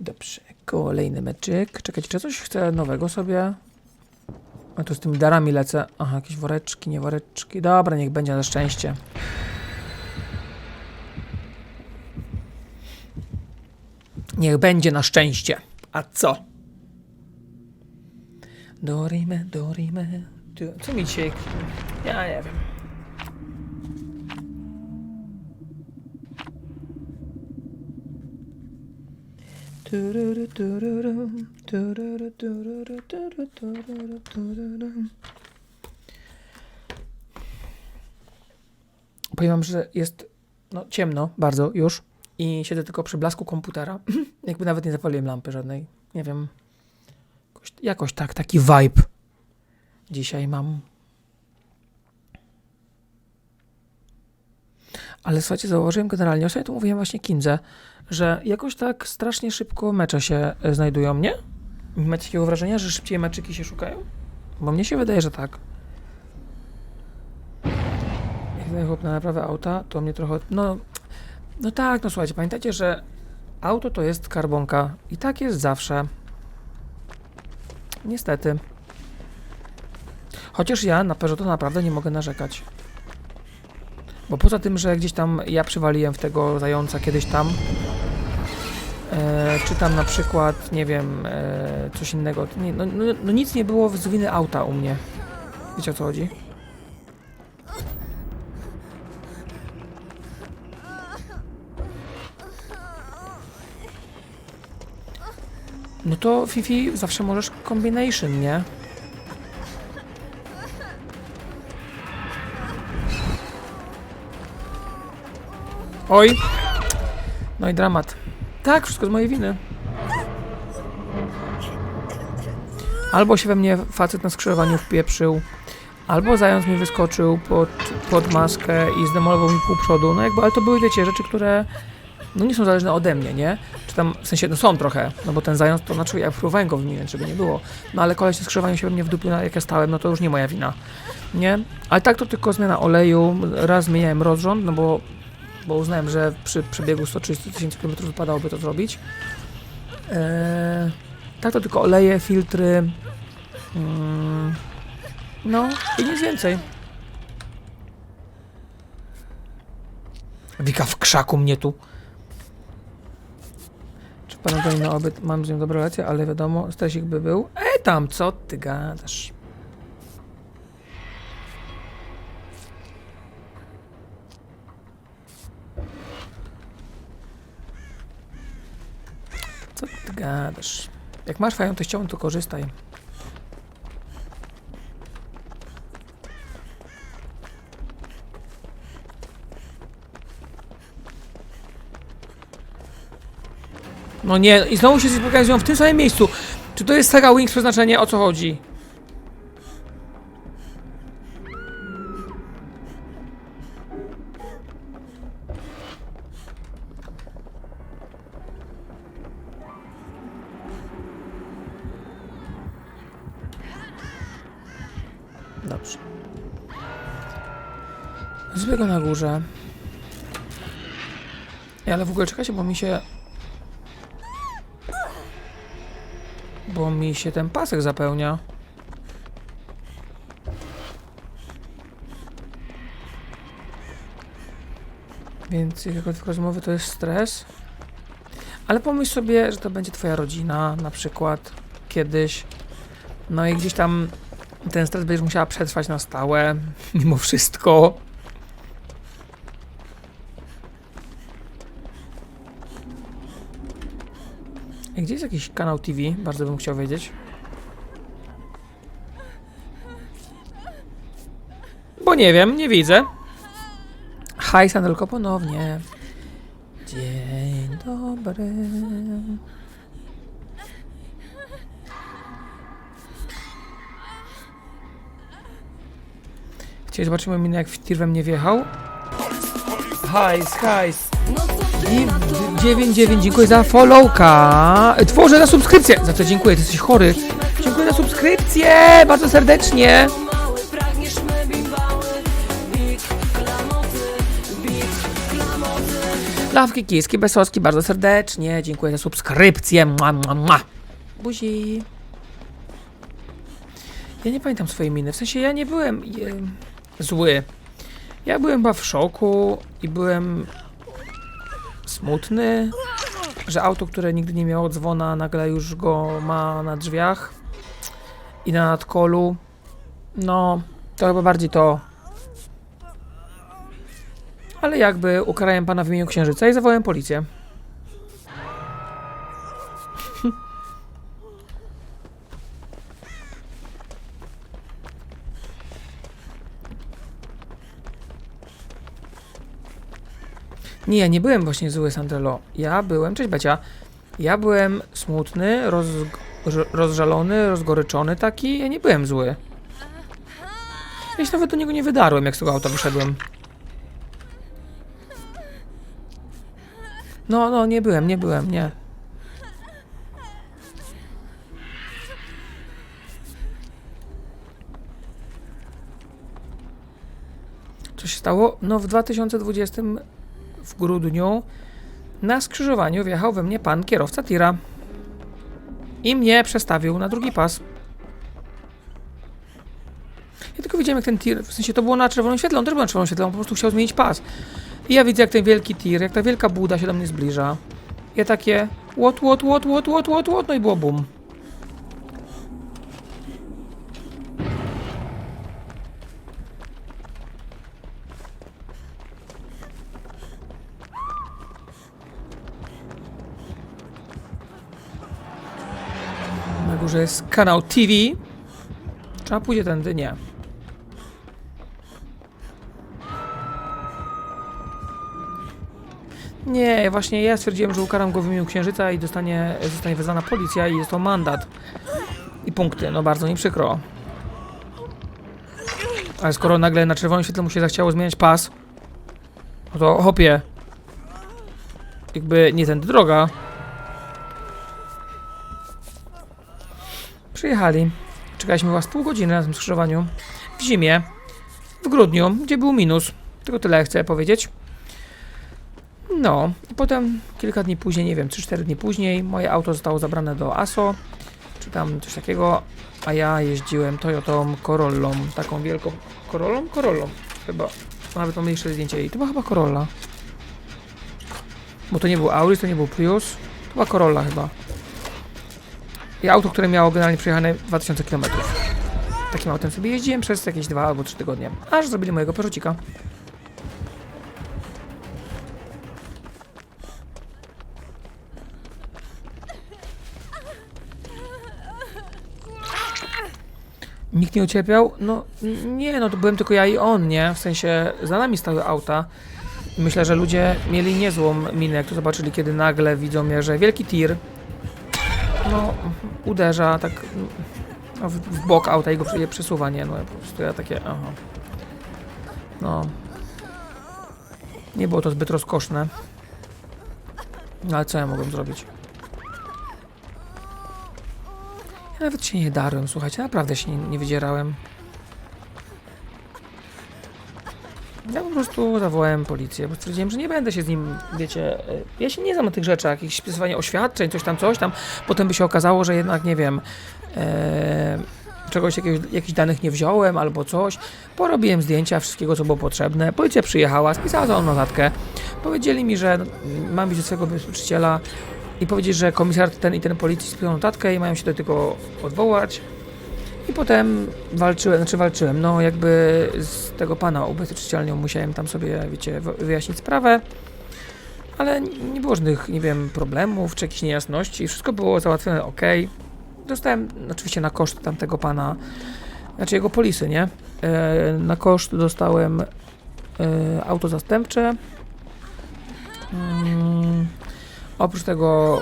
Dobrze, kolejny meczyk. Czekajcie, czy coś chcę nowego sobie? A tu z tymi darami lecę. Aha, jakieś woreczki, nie woreczki. Dobra, niech będzie na szczęście. Niech będzie na szczęście. A co? Dorime, dorime. Co mi dzisiaj... Ja nie wiem. Powiem wam, że jest no, ciemno bardzo już i siedzę tylko przy blasku komputera. Jakby nawet nie zapaliłem lampy żadnej. Nie wiem. Jakoś, jakoś tak, taki vibe dzisiaj mam. Ale słuchajcie, zauważyłem generalnie, ostatnio to mówiłem właśnie Kindze, że jakoś tak strasznie szybko mecze się e, znajdują, nie? Macie takiego wrażenia, że szybciej meczyki się szukają? Bo mnie się wydaje, że tak. Jak ten chłop na naprawę auta, to mnie trochę... No, no tak, no słuchajcie, pamiętajcie, że auto to jest karbonka i tak jest zawsze. Niestety. Chociaż ja na Peugeot naprawdę nie mogę narzekać. Bo poza tym, że gdzieś tam ja przywaliłem w tego zająca kiedyś tam, e, czy tam na przykład, nie wiem, e, coś innego, nie, no, no, no nic nie było z winy auta u mnie. Wiecie o co chodzi? No to Fifi zawsze możesz combination, nie? Oj! No i dramat. Tak, wszystko z mojej winy. Albo się we mnie facet na skrzyżowaniu wpieprzył, albo zając mi wyskoczył pod, pod maskę i zdemolował mi pół przodu. No jakby, ale to były, wiecie, rzeczy, które no nie są zależne ode mnie, nie? Czy tam, w sensie, no są trochę, no bo ten zając, to znaczy ja próbowałem go wymieniać, żeby nie było. No ale koleś na skrzyżowaniu się we mnie wdupił, na jak ja stałem, no to już nie moja wina, nie? Ale tak to tylko zmiana oleju, raz zmieniałem rozrząd, no bo bo uznałem, że przy przebiegu 130 tysięcy km wypadałoby to zrobić. Eee, tak to tylko oleje, filtry. Mm, no i nic więcej. Wika w krzaku mnie tu. Czy goni na obyt? Mam z nią dobre relacje, ale wiadomo, stresik by był. E tam, co ty gadasz? Jak masz fajną teściową, to korzystaj. No nie, i znowu się spotkałem z nią w tym samym miejscu. Czy to jest Saga Wings przeznaczenie? O co chodzi? Ej, ale w ogóle czekajcie, bo mi się... Bo mi się ten pasek zapełnia. Więc jakiekolwiek rozmowy to jest stres. Ale pomyśl sobie, że to będzie twoja rodzina na przykład kiedyś. No i gdzieś tam ten stres będziesz musiała przetrwać na stałe, mimo wszystko. Gdzie jest jakiś kanał TV? Bardzo bym chciał wiedzieć. Bo nie wiem, nie widzę. Hej, Sandelko, ponownie. Dzień dobry. Chcieli zobaczyć moją jak w tir we mnie wjechał. Hajs, hajs. 99, dziękuję za followka. Tworzę za subskrypcję. Za co dziękuję, ty jesteś chory. Dziękuję za subskrypcję, bardzo serdecznie. Lawki, kiski, Besowski, bardzo serdecznie. Dziękuję za subskrypcję. Mua, mua, mua. Buzi. Ja nie pamiętam swojej miny. W sensie ja nie byłem e, zły. Ja byłem chyba w szoku i byłem smutny, że auto, które nigdy nie miało dzwona, nagle już go ma na drzwiach i na nadkolu. No, to chyba bardziej to. Ale jakby ukarałem pana w imieniu księżyca i zawołałem policję. Nie, ja nie byłem właśnie zły, Sandrelo. Ja byłem, cześć Becia, ja byłem smutny, roz, ro- rozżalony, rozgoryczony taki, ja nie byłem zły. Ja się nawet do niego nie wydarłem, jak z tego auta wyszedłem. No, no, nie byłem, nie byłem, nie. Co się stało? No, w 2020 w grudniu na skrzyżowaniu wjechał we mnie pan kierowca tira. I mnie przestawił na drugi pas. Ja tylko widziałem jak ten tir, w sensie to było na czerwonym świetle, on też był na czerwonym świetle, on po prostu chciał zmienić pas. I ja widzę jak ten wielki tir, jak ta wielka buda się do mnie zbliża. Ja takie what, what, what, what, what, what, what, no i było. Górze jest kanał TV. Trzeba pójdzie tędy? Nie. Nie, właśnie ja stwierdziłem, że ukaram go w imieniu księżyca i dostanie, zostanie wezwana policja i jest to mandat. I punkty, no bardzo mi przykro. Ale skoro nagle na czerwonym świetle mu się zachciało zmieniać pas, no to hopie. Jakby nie tędy droga. Przyjechali. Czekaliśmy was pół godziny na tym skrzyżowaniu. W zimie. W grudniu, gdzie był minus. Tylko tyle chcę powiedzieć. No, i potem kilka dni później, nie wiem, 3-4 dni później, moje auto zostało zabrane do ASO, czy tam coś takiego, a ja jeździłem Toyotą Corollą, taką wielką Corollą? Corollą, chyba. Nawet mam mniejsze zdjęcie i to była chyba Corolla. Bo to nie był Auris, to nie był Prius, to była Corolla chyba. I auto, które miało generalnie przejechane 2000 km. Takim autem sobie jeździłem przez jakieś 2 albo 3 tygodnie, aż zrobili mojego porzucika. Nikt nie ucierpiał? No nie, no to byłem tylko ja i on, nie? W sensie za nami stały auta. Myślę, że ludzie mieli niezłą minę, jak to zobaczyli, kiedy nagle widzą mnie, że wielki tir no, uderza tak no, w, w bok auta i go je przesuwa, nie? No po prostu ja takie, aha. No. Nie było to zbyt rozkoszne. No ale co ja mogłem zrobić? Ja nawet się nie darłem, słuchajcie, naprawdę się nie, nie wydzierałem. Ja po prostu zawołałem policję, bo stwierdziłem, że nie będę się z nim, wiecie, e, ja się nie znam na tych rzeczach, jakieś spisywanie oświadczeń, coś tam, coś tam. Potem by się okazało, że jednak, nie wiem, e, czegoś, jakiegoś, jakichś danych nie wziąłem albo coś. Porobiłem zdjęcia wszystkiego, co było potrzebne. Policja przyjechała, spisała całą notatkę. Powiedzieli mi, że mam iść do swojego ubezpieczyciela i powiedzieć, że komisariat ten i ten policji spisał notatkę i mają się do tego odwołać. I potem walczyłem, znaczy walczyłem, no jakby z tego pana ubezpieczycielnią musiałem tam sobie, wiecie, wy- wyjaśnić sprawę, ale nie było żadnych, nie wiem, problemów czy jakichś niejasności, wszystko było załatwione ok. Dostałem oczywiście na koszt tamtego pana, znaczy jego polisy, nie? E, na koszt dostałem e, auto zastępcze. Mm, oprócz tego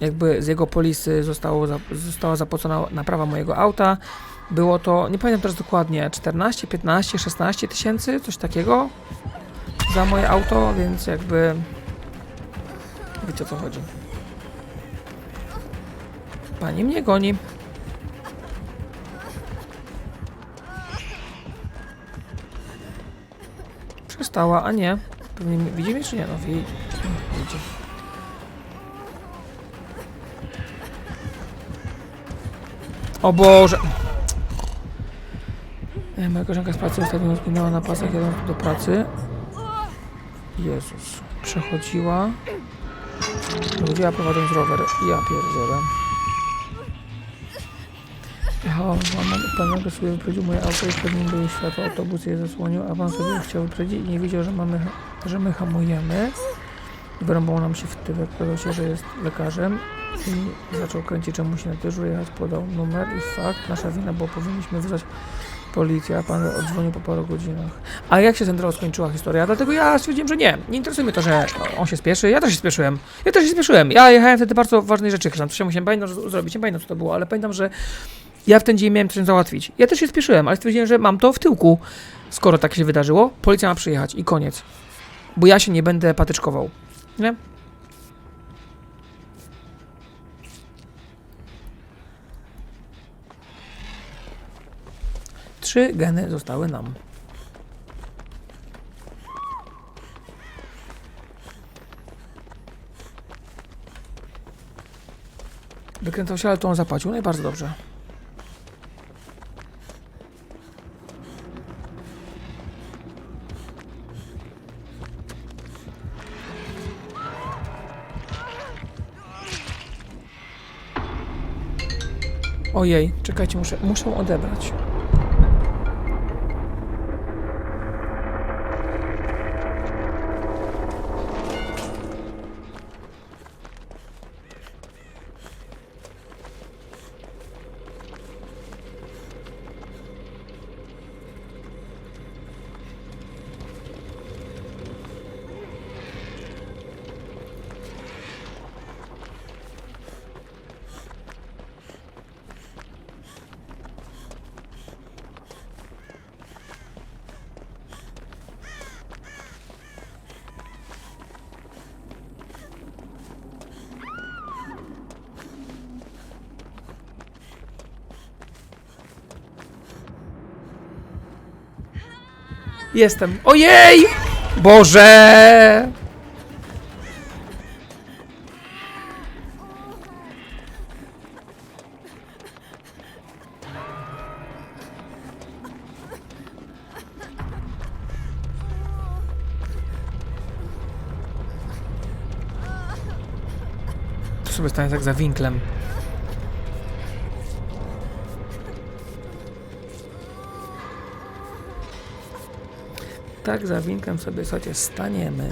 jakby z jego polisy zostało, została zapłacona naprawa mojego auta. Było to, nie pamiętam teraz dokładnie, 14, 15, 16 tysięcy, coś takiego za moje auto, więc jakby wiecie o co chodzi. Pani mnie goni. Przestała, a nie. Pewnie widzi czy nie? No widzi. widzi. O Boże! Moja koleżanka z pracy ostatnio zginęła na pasach jadąc do pracy. Jezus. Przechodziła. Przechodziła prowadząc rower. Ja pierdzielę. Jechałam i pan nagle sobie wyprowadził moje auto i pewnie były światło, autobus je zasłonił, a pan sobie chciał wyprzedzić i nie wiedział, że mamy, że my hamujemy. Wyrąbał nam się w tyłek, powiedział się, że jest lekarzem i zaczął kręcić, musi na dyżur jechać, podał numer i fakt, nasza wina, bo powinniśmy wezwać policję, a pan odzwonił po paru godzinach. A jak się centralo skończyła historia? Dlatego ja stwierdziłem, że nie. Nie interesuje mnie to, że on się spieszy. Ja też się spieszyłem. Ja też się spieszyłem. Ja jechałem wtedy bardzo ważnej rzeczy, Krystian. Coś musiałem pamiętam, że zrobić. Nie pamiętam, co to było, ale pamiętam, że ja w ten dzień miałem coś załatwić. Ja też się spieszyłem, ale stwierdziłem, że mam to w tyłku. Skoro tak się wydarzyło, policja ma przyjechać i koniec. Bo ja się nie będę patyczkował. Nie? Trzy geny zostały nam. Wykręcał się, ale to on zapłacił. No i bardzo dobrze. Ojej, czekajcie, muszę, muszę odebrać. Jestem. Ojej! Boże! Tu sobie stanie tak za winklem. Tak za winklem sobie słuchajcie staniemy.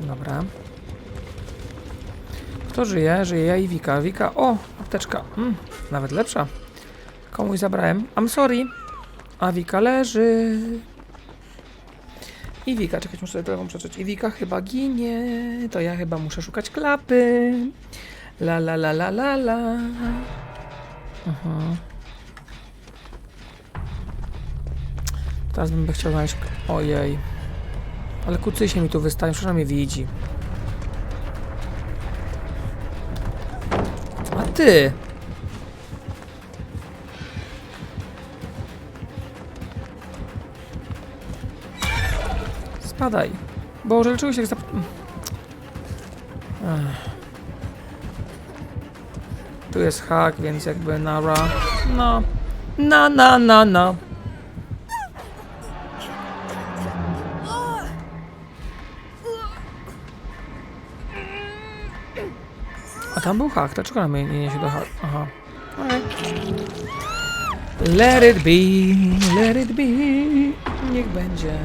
Dobra. Kto żyje? Żyje ja i Wika. Wika, o, apteczka. Mm, nawet lepsza. Komuś zabrałem. I'm sorry. A Wika leży. I Wika, czekać, muszę sobie telefon przeczytać. I chyba ginie. To ja chyba muszę szukać klapy. La la la la la la. Aha. Teraz bym chciał znaleźć... Ojej. Ale kucysie mi tu wystają, przecież mnie widzi. A ty! Spadaj. Boże, dlaczego się zap... Ech. Tu jest hak, więc jakby nara. No. Na, na, na, na. A tam był hak, dlaczego nam nie niesie do hak? Aha. Let it be, let it be. Niech będzie.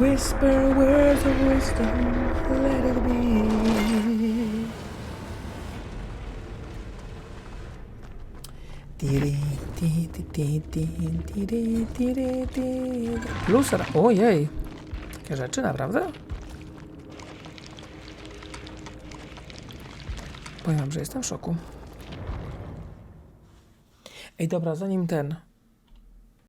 Whisper words of wisdom, let it be. Plus, ojej. Takie rzeczy, naprawdę? Powiem że jestem w szoku. Ej, dobra, zanim ten,